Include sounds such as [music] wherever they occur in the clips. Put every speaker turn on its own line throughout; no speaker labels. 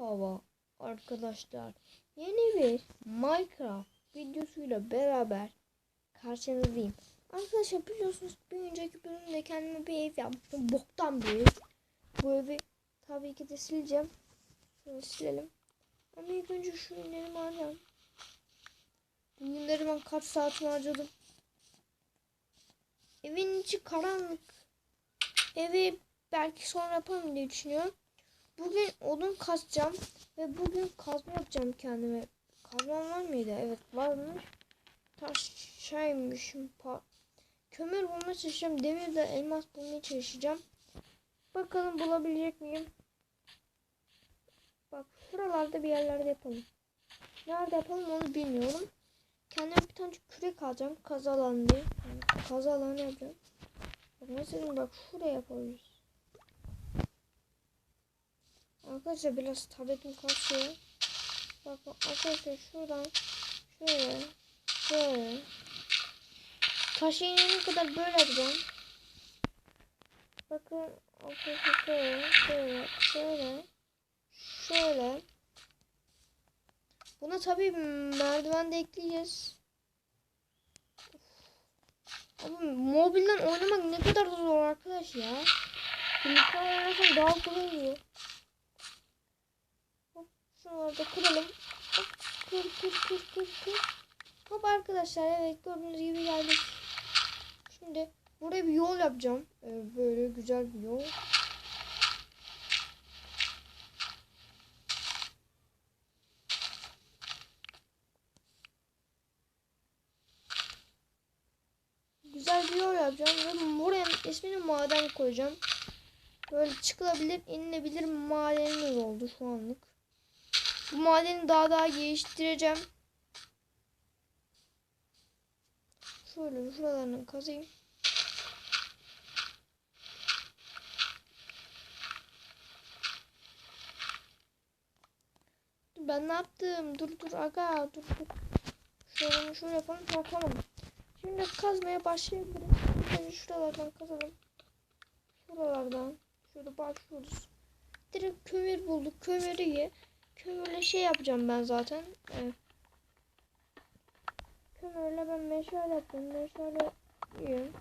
Merhaba arkadaşlar. Yeni bir Minecraft videosuyla beraber karşınızdayım. Arkadaşlar biliyorsunuz bir önceki bölümde kendime bir ev yaptım. Boktan bir ev. Bu evi tabii ki de sileceğim. Şunu silelim. Ama ilk önce şu ünlerimi alacağım. Bu günleri ben kaç saatimi harcadım. Evin içi karanlık. Evi belki sonra yaparım diye düşünüyorum. Bugün odun kazacağım ve bugün kazma yapacağım kendime. Kazmam var mıydı? Evet varmış. Taş şeymişim. Pa Kömür bulmaya çalışacağım. Demir de elmas bulmaya çalışacağım. Bakalım bulabilecek miyim? Bak şuralarda bir yerlerde yapalım. Nerede yapalım onu bilmiyorum. Kendime bir tane kürek alacağım. Kazı alanı diye. Yani kazı alanı yapacağım. Mesela bak şuraya yapabiliriz. Arkadaşlar biraz tabletim kasıyor. Bakın arkadaşlar şuradan şöyle şöyle taşı inene kadar böyle yapacağım. Bakın arkadaşlar şöyle şöyle şöyle şöyle Buna tabii merdiven de ekleyeceğiz. Ama mobilden oynamak ne kadar zor arkadaş ya. Bilgisayar oynasam daha kolay oluyor. Şunları da kıralım. Hop, kır kır kır kır kır. Hop arkadaşlar evet gördüğünüz gibi geldik. Şimdi buraya bir yol yapacağım. Ee, böyle güzel bir yol. Güzel bir yol yapacağım ve buraya ismini maden koyacağım. Böyle çıkılabilir, inilebilir madenimiz oldu şu anlık. Bu madeni daha daha geliştireceğim. Şöyle şuralarını kazayım. Ben ne yaptım? Dur dur aga dur dur. Şuralarını şöyle yapalım. Tamam. Şimdi kazmaya başlayabiliriz. Önce şuralardan kazalım. Şuralardan. Şöyle başlıyoruz. Direkt kömür bulduk. Kömürü ye. Kömürle şey yapacağım ben zaten. Evet. Kömürle ben meşale yaptım. Meşale yiyorum.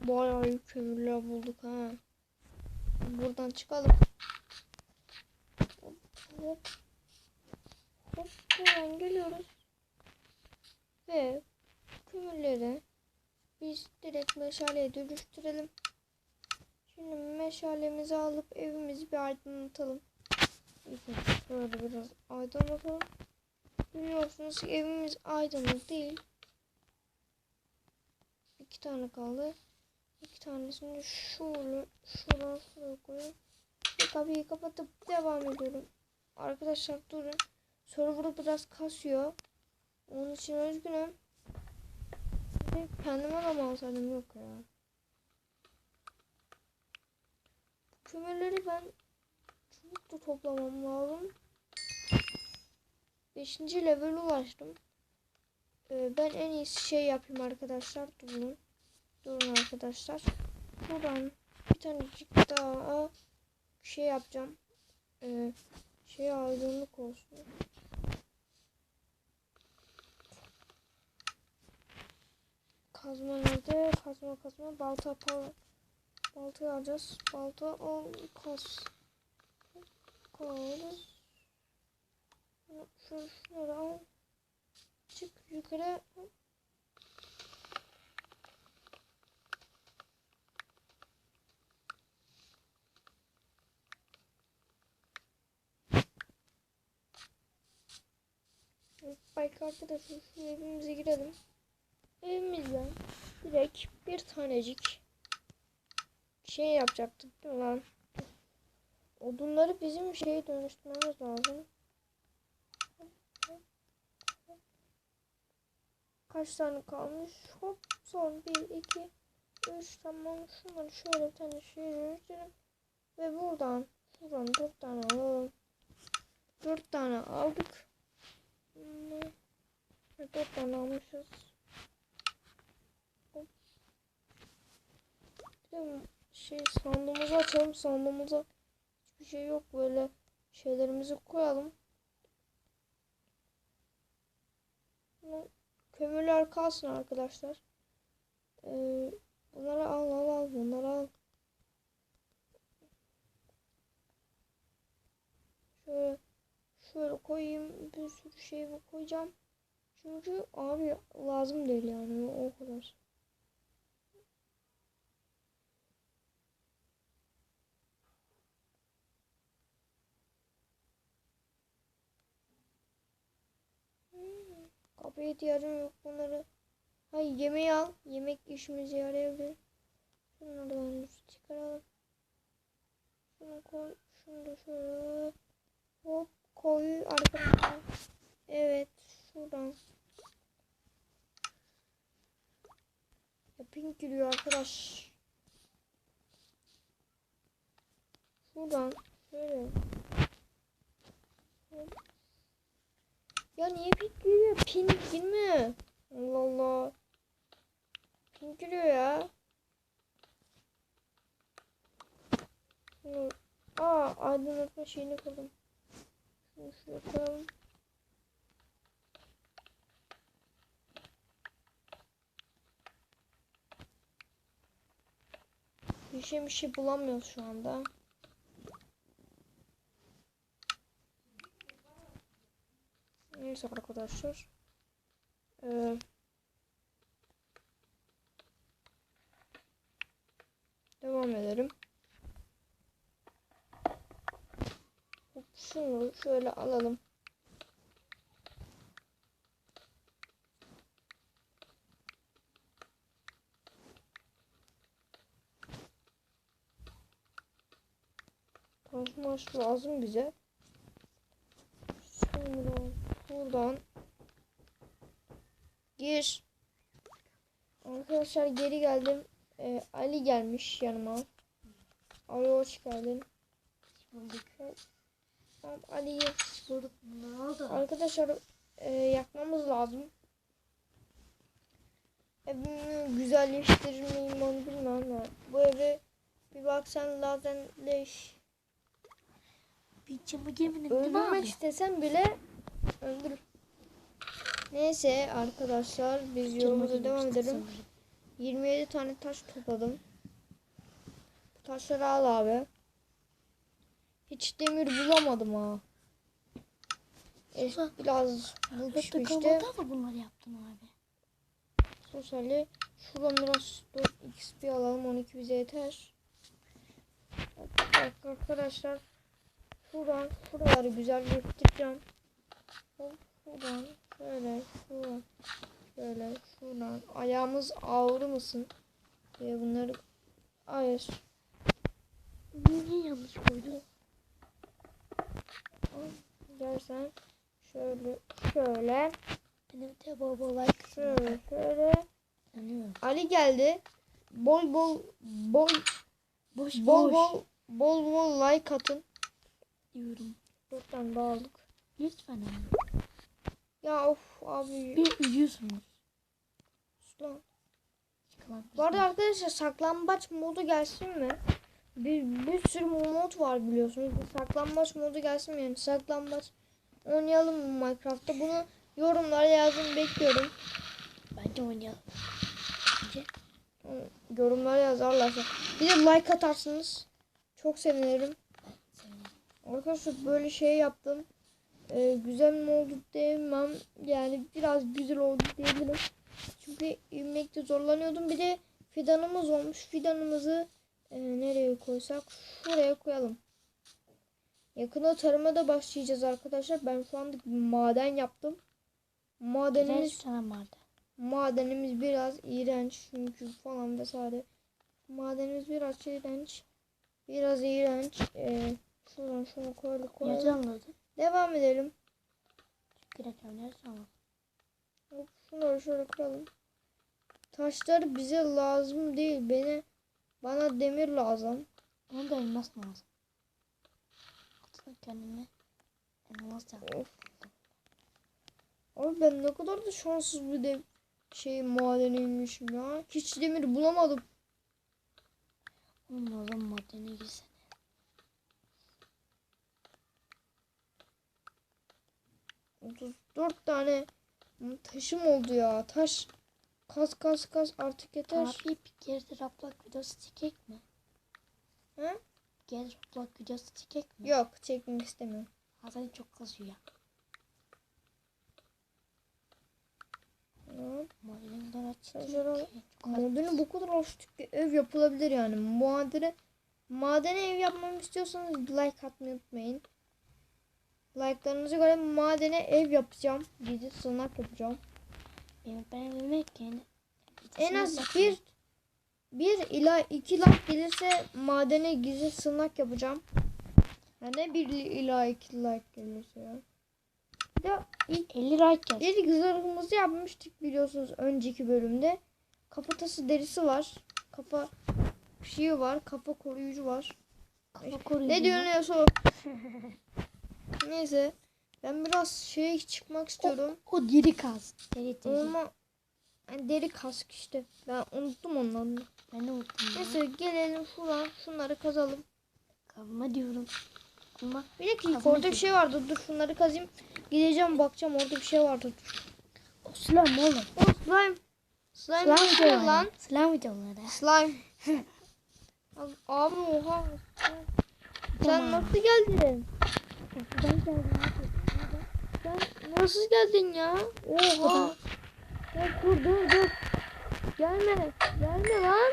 Bayağı iyi kömürler bulduk ha. Buradan çıkalım. Hop hop. Hop geliyoruz. Ve kömürleri biz direkt meşaleye dönüştürelim. Şimdi meşalemizi alıp evimizi bir aydınlatalım. Böyle biraz aydınlatalım. Biliyorsunuz ki evimiz aydınlık değil. İki tane kaldı. İki tanesini şöyle şuradan şuraya koyuyorum. Ve kapıyı kapatıp devam ediyorum. Arkadaşlar durun. Server'ı biraz kasıyor. Onun için üzgünüm. Kendime de mı alsaydım yok ya. Kömürleri ben çubuk da toplamam lazım. 5. level ulaştım. Ee, ben en iyisi şey yapayım arkadaşlar. Durun. Durun arkadaşlar. Buradan bir tanecik daha şey yapacağım. Ee, şey aydınlık olsun. Kazma nerede? Kazma kazma. Balta pal. Baltayı alacağız. Balta al kaz. Kaz. Şunu şunları al. Çık yukarı. Bak arkadaşlar şu evimize girelim. Evimizden direkt bir tanecik şey yapacaktık değil mi lan? Odunları bizim şeye dönüştürmemiz lazım. Kaç tane kalmış? Hop son 1 2 3 tamam şunları şöyle bir tane şeye dönüştürelim. Ve buradan şuradan 4 tane alalım. 4 tane aldık. 4 tane almışız. Şey sandığımızı açalım. Sandığımıza hiçbir şey yok. Böyle şeylerimizi koyalım. Kömürler kalsın arkadaşlar. Ee, bunları al al al. Bunları al. Şöyle şöyle koyayım. Bir sürü şey koyacağım. Çünkü abi lazım değil yani o kadar. Kapıya ihtiyacım yok bunları. Hayır yemeği al. Yemek işimize yarayabilir. Şunlardan çıkaralım. Şunu koy. Şunu da şöyle. Hop koy arkadaşlar. Evet şuradan. Ya pink giriyor arkadaş. Şuradan şöyle. Hop. Ya niye pink giriyor? Pink girme. Allah Allah. Pink giriyor ya. Şunu. Aa aydınlatma şeyini koydum. Şunu şuraya koyalım. Bir şey bir şey bulamıyoruz şu anda. Neyse arkadaşlar. Ee, devam edelim. Hop, Şunu şöyle alalım. Taşmaş lazım bize. Sonra buradan gir. Arkadaşlar geri geldim. Ee, Ali gelmiş yanıma. Ali hoş geldin.
Bulduk.
Tamam Ali'yi
Bulduk. Ne oldu?
arkadaşlar e, yakmamız lazım. Evimi güzelleştirir miyim onu bilmem ama bu evi bir baksan lazenleş.
Bir değil mi
Öldürmek
abi?
istesem bile öldürür. Neyse arkadaşlar biz yolumuza devam edelim.
bile.
27 tane taş topladım. Bu taşları al abi. Hiç demir bulamadım ha.
Sus.
biraz bu
Hatta
pişmişti.
kahvaltıda da bunları yaptın abi.
Sosyali. Şuradan biraz 4 XP alalım. 12 bize yeter. Bak arkadaşlar. Şuradan şuraları güzel göstereceğim. Hop, Şuradan şöyle şuradan şöyle şuradan ayağımız ağrımasın diye bunları hayır
Niye yanlış koydun?
Gel sen şöyle şöyle
Benim de bol bol like
şöyle şöyle
Yanıyorum.
Ali geldi bol bol bol
Boş
bol
boş.
bol bol bol like atın
diyorum.
dört tane daha aldık
Lütfen abi.
ya of abi
Bir üzüyorsunuz.
sus lan. Bu arada arkadaşlar saklambaç modu gelsin mi? Bir, bir sürü mod var biliyorsunuz. Bir saklambaç modu gelsin mi? Yani saklambaç oynayalım mı Minecraft'ta? Bunu yorumlara yazın bekliyorum.
Bence oynayalım. Bence.
Yorumlara yazarlarsa. Bir de like atarsınız. Çok sevinirim. Arkadaşlar böyle şey yaptım. Ee, güzel mi oldu diyemem. Yani biraz güzel oldu diyebilirim. Çünkü inmekte zorlanıyordum. Bir de fidanımız olmuş. Fidanımızı e, nereye koysak? Şuraya koyalım. Yakında tarıma da başlayacağız arkadaşlar. Ben şu anda maden yaptım. Madenimiz
sana vardı.
madenimiz biraz iğrenç çünkü falan vesaire. Madenimiz biraz iğrenç. Biraz iğrenç. Ee, şuradan şunu koyduk koyalım. Devam edelim.
Direkt oynarız ama.
Hop, Şunları şöyle koyalım. Taşlar bize lazım değil. Beni bana demir lazım.
Bana da elmas lazım. Altına kendime elmas yap.
Of. Abi ben ne kadar da şanssız bir de şey madeniymişim ya. Hiç demir bulamadım.
Umarım madene girsen.
34 tane taşım oldu ya. Taş kas kas kas artık yeter.
Abi de raplak videosu çekek mi? Kere de raplak videosu çekek mi?
Yok çekmek istemiyorum.
Hasan çok kasıyor ya.
Hı.
Madenden açtım
Madeni bu kadar açtık ki ev yapılabilir yani. Madene, madene ev yapmamı istiyorsanız like atmayı unutmayın. Like'larınıza göre madene ev yapacağım. Gizli sığınak yapacağım.
Evime kendi.
En az bir bir ila iki like gelirse madene gizli sığınak yapacağım. Yani bir ila iki like gelirse ya. Ya ilk
50 like yaz.
İlk zırhımızı yapmıştık biliyorsunuz önceki bölümde. Kafatası derisi var. Kafa şeyi var. Kafa koruyucu var.
Kafa koruyucu.
Ne diyorsun Yaso? [laughs] Neyse. Ben biraz şeye çıkmak istiyorum.
O, o diri kaz. Deri deri.
Olma yani deri kask işte. Ben unuttum onun adını.
Ben de unuttum. ya.
Neyse gelelim şuradan şunları kazalım.
Kavma diyorum. Ama
Bir dakika orada bir şey vardı. Dur şunları kazayım. Gideceğim bakacağım orada bir şey vardı.
O slime oğlum.
O slime. Slime,
Slime videoları.
lan?
Slime videoları.
Slime. [laughs] Abi, oha. Sen
Tamam.
nasıl geldin?
Ben geldim.
Sen nasıl geldin ya? Oha. Ya dur dur dur. Gelme. Gelme lan.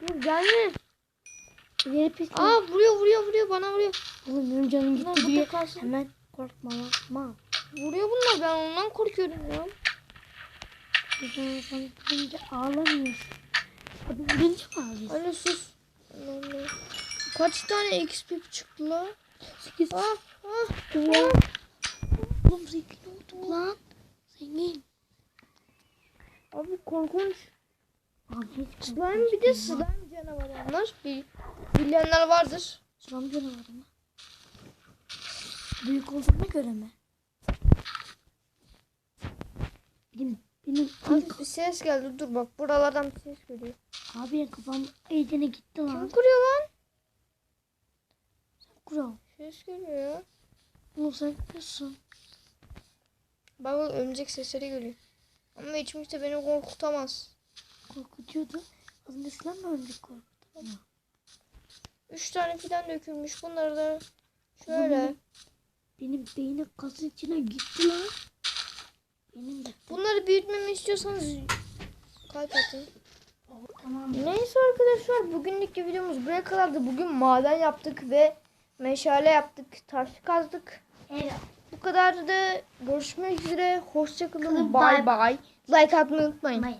Dur gelme.
Yeri pis.
Aa vuruyor vuruyor vuruyor bana vuruyor.
Oğlum benim canım
Bunlar
gitti
burada
diye.
kalsın.
Hemen korkma lan. Ma.
Vuruyor bunlar ben ondan korkuyorum ya.
Sen, sen vurunca ağlamıyorsun. Abi vurunca mı ağlıyorsun?
Anne sus. Kaç tane XP çıktı la?
8.
Ah ah.
Oğlum zengin olduk lan. Zengin.
Abi korkunç.
Abi
Slime bir de slime canavarı onlar. Bir bilenler vardır.
Slime canavarı mı? Büyük olduğuna göre mi? Benim, benim
Abi bir ses geldi. Dur bak buralardan bir ses geliyor.
abi kafam iyicene gitti
Kim
lan.
kuruyor lan?
Kural.
Ses geliyor.
Oğlum sen kuruyorsun.
Bak örümcek sesleri geliyor. Ama hiç kimse beni korkutamaz.
Korkutuyordu. Az önce slime mi öldük korkutu?
Üç tane fidan dökülmüş. Bunları da şöyle.
Benim beynim kasın içine gitti lan. Benim gitti.
Bunları büyütmemi istiyorsanız kalp atın.
Tamam.
Neyse arkadaşlar bugünlük videomuz buraya kadardı. Bugün maden yaptık ve meşale yaptık. Taş kazdık.
Evet.
Bu kadardı. Görüşmek üzere. Hoşçakalın.
Kalın,
Bay
bay
bay. Like atmayı unutmayın.
Bye.